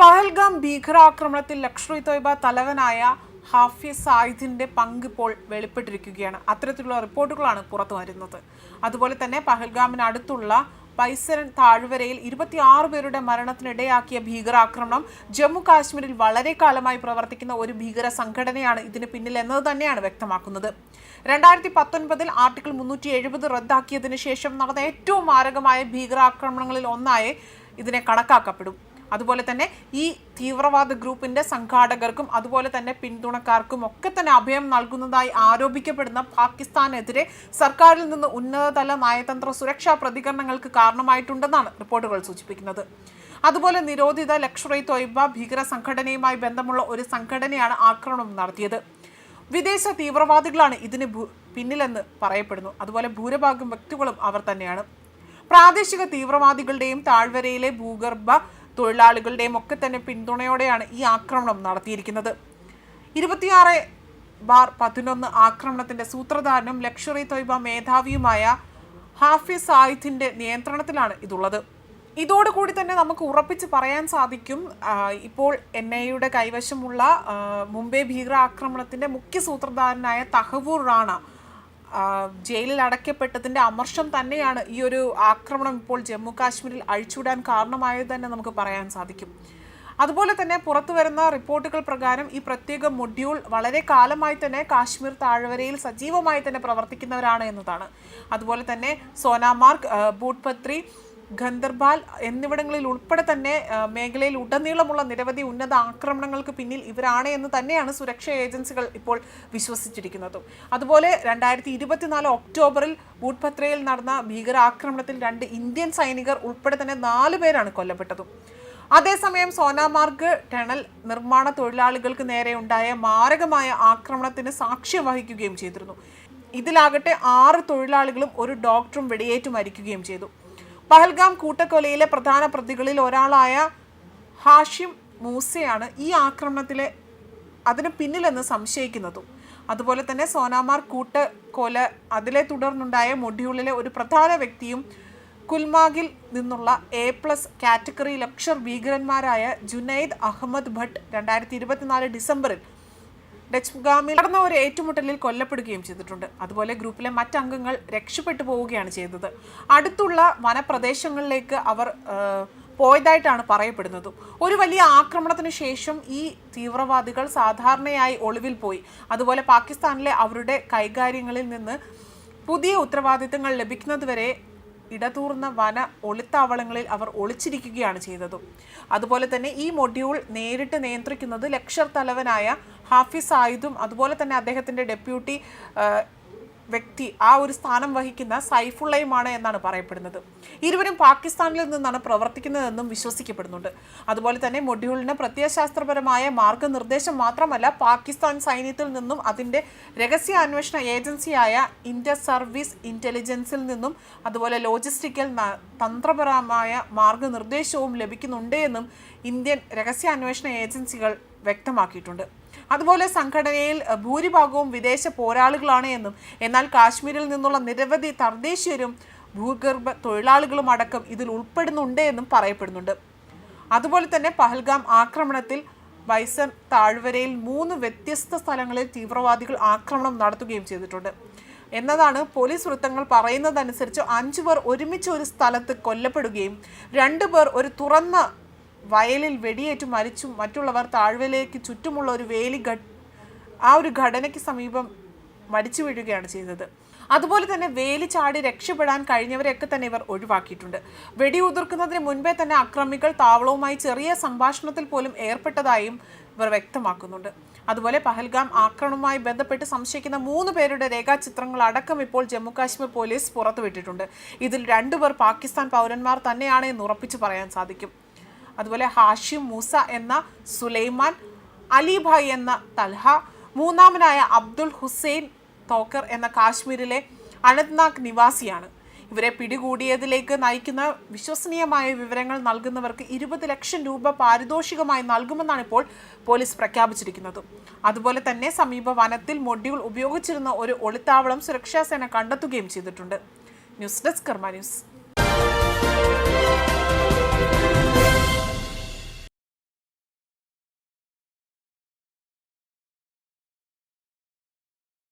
പഹൽഗാം ഭീകരാക്രമണത്തിൽ ലഷ്കർ തോയ്ബ തലവനായ ഹാഫിസ് സായിദിന്റെ പങ്ക് ഇപ്പോൾ വെളിപ്പെട്ടിരിക്കുകയാണ്. അത്തരത്തിലുള്ള റിപ്പോർട്ടുകളാണ് പുറത്തു വരുന്നത്. അതുപോലെ തന്നെ പഹൽഗാമിനടുത്തുള്ള പൈസരൻ താഴ്വരയിൽ ഇരുപത്തിയാറ് പേരുടെ മരണത്തിനിടയാക്കിയ ഭീകരാക്രമണം ജമ്മു കാശ്മീരിൽ വളരെ കാലമായി പ്രവർത്തിക്കുന്ന ഒരു ഭീകര സംഘടനയാണ് ഇതിന് പിന്നിൽ എന്നത് തന്നെയാണ് വ്യക്തമാക്കുന്നത്. രണ്ടായിരത്തി പത്തൊൻപതിൽ ആർട്ടിക്കിൾ മുന്നൂറ്റി എഴുപത് റദ്ദാക്കിയതിനു ശേഷം നടന്ന ഏറ്റവും മാരകമായ ഭീകരാക്രമണങ്ങളിൽ ഒന്നായി ഇതിനെ കണക്കാക്കപ്പെടും. അതുപോലെ തന്നെ ഈ തീവ്രവാദ ഗ്രൂപ്പിന്റെ സംഘാടകർക്കും അതുപോലെ തന്നെ പിന്തുണക്കാർക്കും ഒക്കെ തന്നെ അഭയം നൽകുന്നതായി ആരോപിക്കപ്പെടുന്ന പാകിസ്ഥാനെതിരെ സർക്കാരിൽ നിന്ന് ഉന്നതതല നയതന്ത്ര സുരക്ഷാ പ്രതികരണങ്ങൾക്ക് കാരണമായിട്ടുണ്ടെന്നാണ് റിപ്പോർട്ടുകൾ സൂചിപ്പിക്കുന്നത്. അതുപോലെ നിരോധിത ലക്ഷർ ഇ തൊയ്ബ ഭീകര സംഘടനയുമായി ബന്ധമുള്ള ഒരു സംഘടനയാണ് ആക്രമണം നടത്തിയത്. വിദേശ തീവ്രവാദികളാണ് ഇതിന് പിന്നിലെന്ന് പറയപ്പെടുന്നു. അതുപോലെ ഭൂരിഭാഗം വ്യക്തികളും അവർ തന്നെയാണ്. പ്രാദേശിക തീവ്രവാദികളുടെയും താഴ്വരയിലെ ഭൂഗർഭ തൊഴിലാളികളുടെയും ഒക്കെ തന്നെ പിന്തുണയോടെയാണ് ഈ ആക്രമണം നടത്തിയിരിക്കുന്നത്. ഇരുപത്തിയാറ് ബാർ പതിനൊന്ന് ആക്രമണത്തിന്റെ സൂത്രധാരനും ലക്ഷറി തൊയ്ബ മേധാവിയുമായ ഹാഫിസ് സായിദിന്റെ നിയന്ത്രണത്തിലാണ് ഇതുള്ളത്. ഇതോടുകൂടി തന്നെ നമുക്ക് ഉറപ്പിച്ച് പറയാൻ സാധിക്കും ഇപ്പോൾ എൻ ഐയുടെ കൈവശമുള്ള മുംബൈ ഭീകരാക്രമണത്തിന്റെ മുഖ്യ സൂത്രധാരനായ തഹവൂർ റാണ ജയിലിൽ അടയ്ക്കപ്പെട്ടതിന്റെ അമർഷം തന്നെയാണ് ഈ ഒരു ആക്രമണം ഇപ്പോൾ ജമ്മു കാശ്മീരിൽ അഴിച്ചുവിടാൻ കാരണമായത് തന്നെ നമുക്ക് പറയാൻ സാധിക്കും. അതുപോലെ തന്നെ പുറത്തു വരുന്ന റിപ്പോർട്ടുകൾ പ്രകാരം ഈ പ്രത്യേക മൊഡ്യൂൾ വളരെ കാലമായി തന്നെ കാശ്മീർ താഴ്വരയിൽ സജീവമായി തന്നെ പ്രവർത്തിക്കുന്നവരാണ് എന്നതാണ്. അതുപോലെ തന്നെ സോനാമാർഗ് ബൂട്ട്പത്രി ഗന്ദർബാൽ എന്നിവിടങ്ങളിൽ ഉൾപ്പെടെ തന്നെ മേഖലയിൽ ഉടനീളമുള്ള നിരവധി ഉന്നത ആക്രമണങ്ങൾക്ക് പിന്നിൽ ഇവരാണ് എന്ന് തന്നെയാണ് സുരക്ഷാ ഏജൻസികൾ ഇപ്പോൾ വിശ്വസിച്ചിരിക്കുന്നതും. അതുപോലെ രണ്ടായിരത്തി ഇരുപത്തിനാല് ഒക്ടോബറിൽ ഭൂട്ട്പത്രയിൽ നടന്ന ഭീകരാക്രമണത്തിൽ രണ്ട് ഇന്ത്യൻ സൈനികർ ഉൾപ്പെടെ തന്നെ നാല് പേരാണ് കൊല്ലപ്പെട്ടതും. അതേസമയം സോനാമാർഗ് ടണൽ നിർമ്മാണ തൊഴിലാളികൾക്ക് നേരെ ഉണ്ടായ മാരകമായ ആക്രമണത്തിന് സാക്ഷ്യം വഹിക്കുകയും ചെയ്തിരുന്നു. ഇതിലാകട്ടെ ആറ് തൊഴിലാളികളും ഒരു ഡോക്ടറും വെടിയേറ്റു മരിക്കുകയും ചെയ്തു. പഹൽഗാം കൂട്ടക്കൊലയിലെ പ്രധാന പ്രതികളിൽ ഒരാളായ ഹാഷിം മൂസയാണ് ഈ ആക്രമണത്തിലെ അതിന് പിന്നിലെന്ന് സംശയിക്കുന്നതും. അതുപോലെ തന്നെ സോനാമാർ കൂട്ടക്കൊല കൊല അതിലെ തുടർന്നുണ്ടായ മൊഡ്യൂളിലെ ഒരു പ്രധാന വ്യക്തിയും കുൽമാഗിൽ നിന്നുള്ള എ പ്ലസ് കാറ്റഗറി ലക്ഷർ ഭീകരന്മാരായ ജുനൈദ് അഹമ്മദ് ഭട്ട് രണ്ടായിരത്തി ഇരുപത്തിനാല് ഡിസംബറിൽ ഡച്ച്ഗാമിൽ നടന്ന ഒരു ഏറ്റുമുട്ടലിൽ കൊല്ലപ്പെടുകയും ചെയ്തിട്ടുണ്ട്. അതുപോലെ ഗ്രൂപ്പിലെ മറ്റംഗങ്ങൾ രക്ഷപ്പെട്ടു പോവുകയാണ് ചെയ്തത്. അടുത്തുള്ള വനപ്രദേശങ്ങളിലേക്ക് അവർ പോയതായിട്ടാണ് പറയപ്പെടുന്നത്. ഒരു വലിയ ആക്രമണത്തിന് ശേഷം ഈ തീവ്രവാദികൾ സാധാരണയായി ഒളിവിൽ പോയി. അതുപോലെ പാകിസ്ഥാനിലെ അവരുടെ കൈകാര്യങ്ങളിൽ നിന്ന് പുതിയ ഉത്തരവാദിത്തങ്ങൾ ലഭിക്കുന്നതുവരെ ഇടതൂർന്ന വന ഒളിത്താവളങ്ങളിൽ അവർ ഒളിച്ചിരിക്കുകയാണ് ചെയ്തതും. അതുപോലെ തന്നെ ഈ മൊഡ്യൂൾ നേരിട്ട് നിയന്ത്രിക്കുന്നത് ലക്ഷർ തലവനായ ഹാഫിസ് സായിദും അതുപോലെ തന്നെ അദ്ദേഹത്തിന്റെ ഡെപ്യൂട്ടി വ്യക്തി ആ ഒരു സ്ഥാനം വഹിക്കുന്ന സൈഫുള്ളയുമാണ് എന്നാണ് പറയപ്പെടുന്നത്. ഇരുവരും പാകിസ്ഥാനിൽ നിന്നാണ് പ്രവർത്തിക്കുന്നതെന്നും വിശ്വസിക്കപ്പെടുന്നുണ്ട്. അതുപോലെ തന്നെ മൊഡ്യൂളിന് പ്രത്യയശാസ്ത്രപരമായ മാർഗനിർദ്ദേശം മാത്രമല്ല പാകിസ്ഥാൻ സൈന്യത്തിൽ നിന്നും അതിന്റെ രഹസ്യാന്വേഷണ ഏജൻസിയായ ഇന്റർ സർവീസ് ഇന്റലിജൻസിൽ നിന്നും അതുപോലെ ലോജിസ്റ്റിക്കൽ തന്ത്രപരമായ മാർഗനിർദ്ദേശവും ലഭിക്കുന്നുണ്ട് എന്നും ഇന്ത്യൻ രഹസ്യാന്വേഷണ ഏജൻസികൾ വ്യക്തമാക്കിയിട്ടുണ്ട്. അതുപോലെ സംഘടനയിൽ ഭൂരിഭാഗവും വിദേശ പോരാളികളാണ് എന്നും. എന്നാൽ കാശ്മീരിൽ നിന്നുള്ള നിരവധി തദ്ദേശീയരും ഭൂഗർഭ തൊഴിലാളികളും അടക്കം ഇതിൽ ഉൾപ്പെടുന്നുണ്ട് എന്നും പറയപ്പെടുന്നുണ്ട്. അതുപോലെ തന്നെ പഹൽഗാം ആക്രമണത്തിൽ വൈസൻ താഴ്വരയിൽ മൂന്ന് വ്യത്യസ്ത സ്ഥലങ്ങളിൽ തീവ്രവാദികൾ ആക്രമണം നടത്തുകയും ചെയ്തിട്ടുണ്ട്. എന്നതാണ് പോലീസ് വൃത്തങ്ങൾ പറയുന്നതനുസരിച്ച് അഞ്ചു പേർ ഒരുമിച്ച് ഒരു സ്ഥലത്ത് കൊല്ലപ്പെടുകയും രണ്ടു പേർ ഒരു തുറന്ന വയലിൽ വെടിയേറ്റ് മരിച്ചും. മറ്റുള്ളവർ താഴ്വലേക്ക് ചുറ്റുമുള്ള ഒരു വേലി ഘ ആ ഒരു ഘടനയ്ക്ക് സമീപം മരിച്ചു വീഴുകയാണ് ചെയ്തത്. അതുപോലെ തന്നെ വേലി ചാടി രക്ഷപ്പെടാൻ കഴിഞ്ഞവരെയൊക്കെ തന്നെ ഇവർ ഒഴിവാക്കിയിട്ടുണ്ട്. വെടിയുതിർക്കുന്നതിന് മുൻപേ തന്നെ അക്രമികൾ താവളവുമായി ചെറിയ സംഭാഷണത്തിൽ പോലും ഏർപ്പെട്ടതായും ഇവർ വ്യക്തമാക്കുന്നുണ്ട്. അതുപോലെ പഹൽഗാം ആക്രമണവുമായി ബന്ധപ്പെട്ട് സംശയിക്കുന്ന മൂന്ന് പേരുടെ രേഖാചിത്രങ്ങൾ അടക്കം ഇപ്പോൾ ജമ്മു കാശ്മീർ പോലീസ് പുറത്തുവിട്ടിട്ടുണ്ട്. ഇതിൽ രണ്ടുപേർ പാകിസ്ഥാൻ പൗരന്മാർ തന്നെയാണ് എന്ന് ഉറപ്പിച്ചു പറയാൻ സാധിക്കും. അതുപോലെ ഹാഷിം മൂസ എന്ന സുലൈമാൻ അലിഭായ് എന്ന തൽഹ മൂന്നാമനായ അബ്ദുൽ ഹുസൈൻ തോക്കർ എന്ന കാശ്മീരിലെ അനന്ത്നാഗ് നിവാസിയാണ്. ഇവരെ പിടികൂടിയതിലേക്ക് നയിക്കുന്ന വിശ്വസനീയമായ വിവരങ്ങൾ നൽകുന്നവർക്ക് ഇരുപത് ലക്ഷം രൂപ പാരിതോഷികമായി നൽകുമെന്നാണ് ഇപ്പോൾ പോലീസ് പ്രഖ്യാപിച്ചിരിക്കുന്നത്. അതുപോലെ തന്നെ സമീപ വനത്തിൽ മൊഡ്യൂൾ ഉപയോഗിച്ചിരുന്ന ഒരു ഒളിത്താവളം സുരക്ഷാസേന കണ്ടെത്തുകയും ചെയ്തിട്ടുണ്ട്. News desk Karma news.